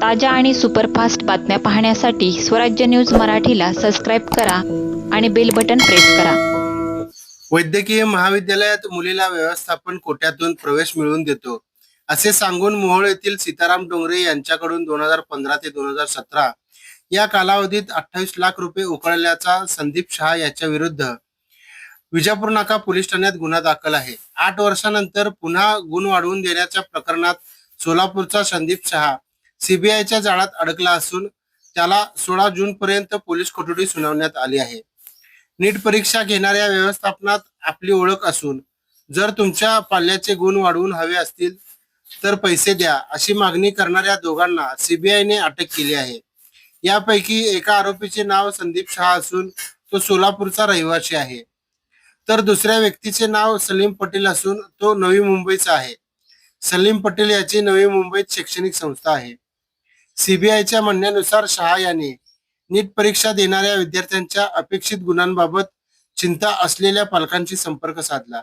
ताज्या आणि सुपरफास्ट बातम्या पाहण्यासाठी स्वराज्य न्यूज मराठीला सबस्क्राईब करा आणि बेल बटन प्रेस करा. वैद्यकीय महाविद्यालयात मुलीला व्यवस्थापन कोट्यातून प्रवेश मिळवून देतो. असे सांगून मोहोळ येथील सीताराम डोंगरे यांच्याकडून दोन हजार पंधरा ते दोन हजार सतरा या कालावधीत अठ्ठावीस लाख रुपये उकळल्याचा संदीप शहा याच्या विरुद्ध विजापूर नाका पोलीस ठाण्यात गुन्हा दाखल आहे. आठ वर्षानंतर पुन्हा गुण वाढवून देण्याच्या प्रकरणात सोलापूरचा संदीप शहा सीबीआयच्या जाळात अडकला असून त्याला सोळा जून पर्यंत पोलीस कोठडी सुनावण्यात आली आहे. नीट परीक्षा घेणाऱ्या व्यवस्थापनात आपली ओळख असून जर तुमच्या पाल्याचे गुण वाढवून हवे असतील तर पैसे द्या अशी मागणी करणाऱ्या दोघांना सीबीआयने अटक केली आहे. यापैकी एका आरोपीचे नाव संदीप शहा असून तो सोलापूरचा रहिवासी आहे. तर दुसऱ्या व्यक्तीचे नाव सलीम पटेल असून तो नवी मुंबईचा आहे. सलीम पटेल याची नवी मुंबईत शैक्षणिक संस्था आहे. सीबीआयच्या म्हणण्यानुसार शहा यांनी नीट परीक्षा देणाऱ्या विद्यार्थ्यांच्या अपेक्षित गुणांबाबत चिंता असलेल्या पालकांशी संपर्क साधला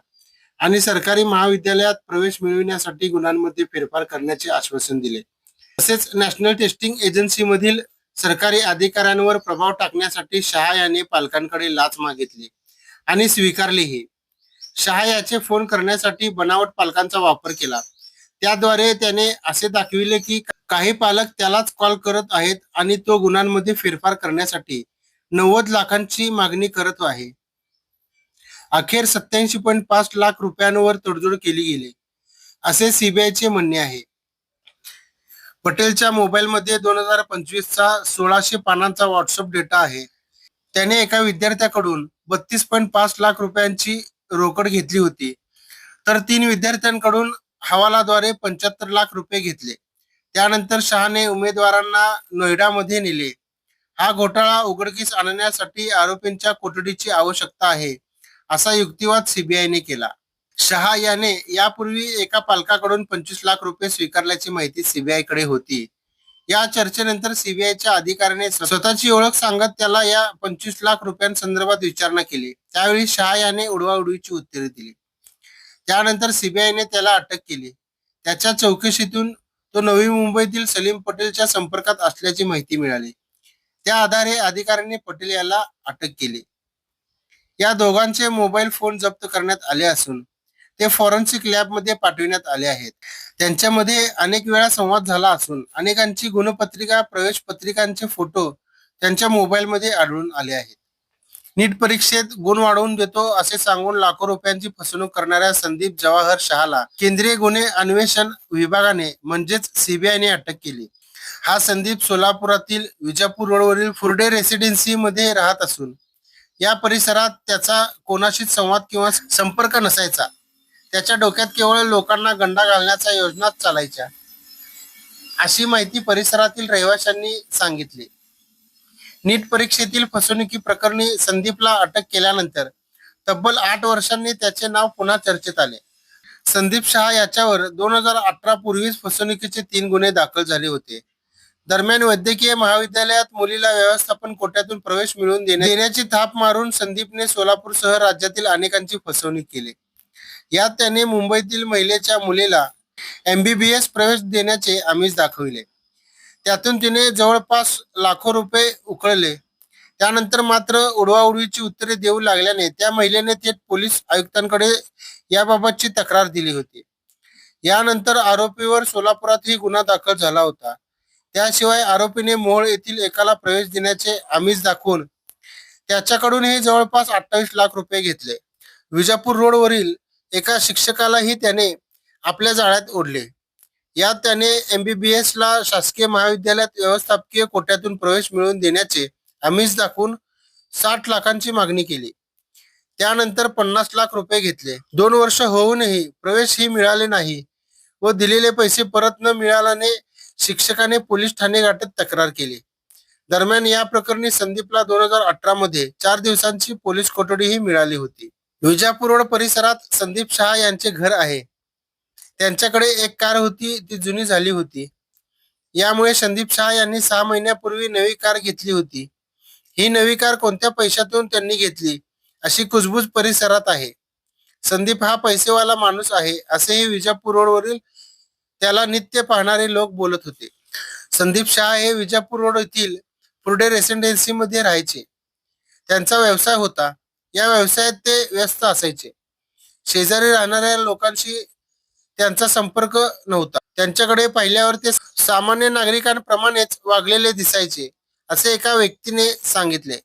आणि सरकारी महाविद्यालयात प्रवेश मिळविण्यासाठी गुणांमध्ये फेरफार करण्याचे आश्वासन दिले. तसेच नॅशनल टेस्टिंग एजन्सीमधील सरकारी अधिकाऱ्यांवर प्रभाव टाकण्यासाठी शहा याने पालकांकडे लाच मागितली आणि स्वीकारलीही. शहा याचे फोन करण्यासाठी बनावट पालकांचा वापर केला. त्याद्वारे त्याने असे दाखविले की काही पालक त्यालाच कॉल करत आहेत आणि तो गुणांमध्ये फेरफार करण्यासाठी नव्वद लाखांची मागणी करत आहे. अखेर सत्याऐंशी पॉईंट पाच लाख रुपयांवर तडजोड केली गेली. असे सीबीआयचे म्हणणे आहे. पटेलच्या मोबाईलमध्ये दोन हजार पंचवीसचा सोळाशे पानांचा व्हॉट्सअप डेटा आहे. त्याने एका विद्यार्थ्याकडून बत्तीस पॉईंट पाच लाख रुपयांची रोकड घेतली होती. तर तीन विद्यार्थ्यांकडून हवालाद्वारे पंच्याहत्तर लाख रुपये घेतले. त्यानंतर शहाने उमेदवारांना नोएडामध्ये नेले. हा घोटाळा उघडकीस आणण्यासाठी आरोपींच्या कोठडीची आवश्यकता आहे असा युक्तिवाद सीबीआयने केला. शहा याने यापूर्वी एका पालकाकडून पंचवीस लाख रुपये स्वीकारल्याची माहिती सीबीआयकडे होती. या चर्चेनंतर सीबीआयच्या अधिकाऱ्याने स्वतःची ओळख सांगत त्याला या पंचवीस लाख रुपयांसंदर्भात विचारणा केली. त्यावेळी शहा याने उडवाउडवीची उत्तरे दिली. त्यानंतर सीबीआयने त्याला अटक केली. त्याच्या चौकशीतून तो नवी मुंबईतील सलीम पटेलच्या संपर्कात असल्याची माहिती मिळाली. त्या आधारे अधिकाऱ्यांनी पटेल याला अटक केली. या दोघांचे मोबाईल फोन जप्त करण्यात आले असून ते फॉरेन्सिक लॅबमध्ये पाठविण्यात आले आहेत. त्यांच्यामध्ये अनेक वेळा संवाद झाला असून अनेकांची गुणपत्रिका प्रवेश पत्रिकांचे फोटो त्यांच्या मोबाईलमध्ये आढळून आले आहेत. नीट परीक्षेत गुण वाढवून देतो असे सांगून लाखो रुपयांची फसवणूक करणाऱ्या संदीप जवाहर शहाला केंद्रीय गुन्हे अन्वेषण विभागाने म्हणजेच सीबीआयने अटक केली. हा संदीप सोलापुरातील विजापूर रोडवरील फुर्डे रेसिडेन्सी मध्ये राहत असून या परिसरात त्याचा कोणाशीच संवाद किंवा संपर्क नसायचा. त्याच्या डोक्यात केवळ लोकांना गंडा घालण्याच्या योजनाच चालायच्या अशी माहिती परिसरातील रहिवाशांनी सांगितली. नीट परीक्षेतील फसवणुकी प्रकरणी संदीपला अटक केल्यानंतर तब्बल आठ वर्षांनी त्याचे नाव पुन्हा चर्चेत आले. संदीप शहा याच्यावर दोन हजार अठरा पूर्वीच फसवणुकीचे तीन गुन्हे दाखल झाले होते. दरम्यान वैद्यकीय महाविद्यालयात मुलीला व्यवस्थापन कोट्यातून प्रवेश मिळवून देण्याची थाप मारून संदीपने सोलापूरसह राज्यातील अनेकांची फसवणूक केली. यात त्याने मुंबईतील महिलेच्या मुलीला एमबीबीएस प्रवेश देण्याचे आमिष दाखविले. त्यातून तिने जवळपास लाखो रुपये उकळले. त्यानंतर मात्र उडवाउडवीची उत्तरे देऊ लागल्याने त्या महिलेने थेट पोलीस आयुक्तांकडे याबाबतची तक्रार दिली होती. यानंतर आरोपीवर सोलापुरातही गुन्हा दाखल झाला होता. त्याशिवाय आरोपीने मोहोळ येथील एकाला प्रवेश देण्याचे आमिष दाखवून त्याच्याकडूनही जवळपास अठ्ठावीस लाख रुपये घेतले. विजापूर रोडवरील एका शिक्षकालाही त्याने आपल्या जाळ्यात ओढले. यात त्याने एमबीबीएस ला शासकीय महाविद्यालयात व्यवस्थापकीय कोट्यातून प्रवेश मिळवून देण्याचे आमिष दाखवून साठ लाखांची मागणी केली. त्यानंतर पन्नास लाख रुपये घेतले. दोन वर्ष होऊनही प्रवेश ही मिळाले नाही व दिलेले पैसे परत न मिळाल्याने शिक्षकाने पोलीस ठाणे गाठत तक्रार केली. दरम्यान या प्रकरणी संदीपला दोन हजार अठरा मध्ये चार दिवसांची पोलीस कोठडीही मिळाली होती. विजापूर रोड परिसरात संदीप शहा यांचे घर आहे. त्यांच्याकडे एक कार होती ती जुनी झाली होती. यामुळे संदीप शहा यांनी सहा महिन्यापूर्वी नवी कार घेतली होती. ही नवी कार कोणत्या पैशातून त्यांनी घेतली? अशी कुजबूज परिसरात आहे. संदीप हा पैसेवाला माणूस आहे असेही विजापूर रोडवरील त्याला नित्य पाहणारे लोक बोलत होते. संदीप शहा हे विजापूर रोड येथील पुर्डे रेसिडेन्सी मध्ये राहायचे. त्यांचा व्यवसाय होता. या व्यवसायात ते व्यस्त असायचे. शेजारी राहणाऱ्या लोकांशी त्यांचा संपर्क नव्हता. त्यांच्याकडे पाहिल्यावर ते सामान्य नागरिकांप्रमाणेच वागलेले दिसायचे असे एका व्यक्तीने सांगितले.